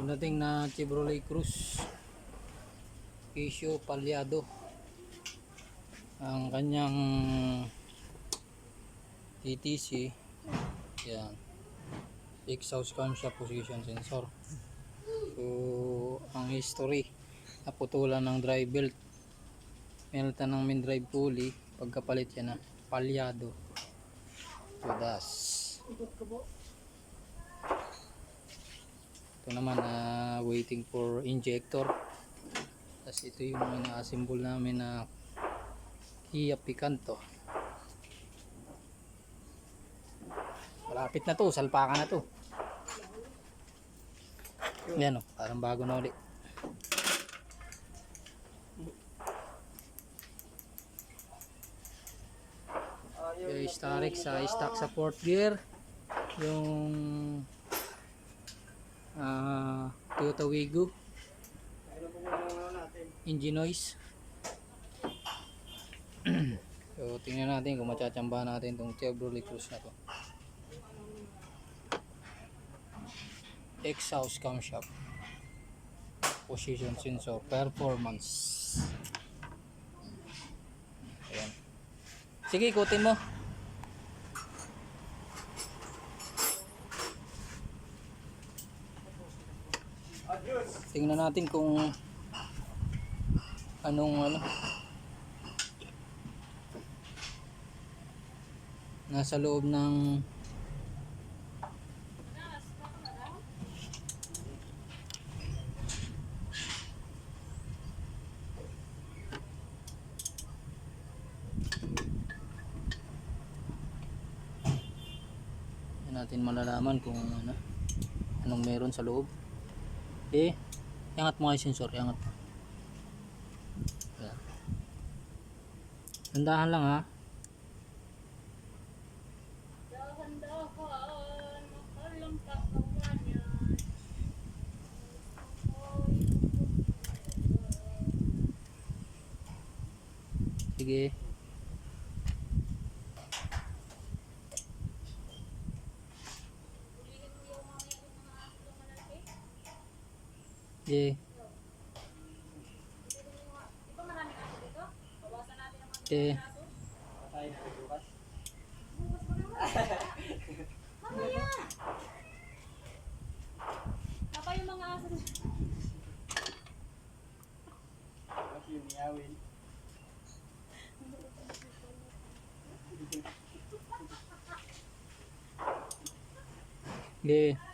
Dumating na Chevrolet Cruz. Casio Palyado. Ang kanyang ETC. Yan. Exhaust camshaft position sensor. So, ang history. Naputulan ng drive belt. Melta ng main drive pulley. Pagkapalit yan na palyado. Tudas. Ito naman ah, waiting for injector. Tapos ito yung ina-assemble namin na Kia Picanto. Malapit na to, salpakan na to. Yan o, parang bago na ulit. Okay, Starix sa stock support gear. Yung ah Toyota Wigo. Engine noise. so, tingnan natin kung machachamba natin itong Chevrolet Cruze na to. Exhaust camshaft. Position sensor. Performance. Ayan. Sige, ikutin mo. Tingnan natin kung anong ano. Nasa loob ng natin malalaman kung ano anong meron sa loob eh iangat mo yung sensor iangat mo Ayan. Dandahan lang ha. Sige. Sige. kaso. Mamaya! Papa yung mga aso dito. Sige.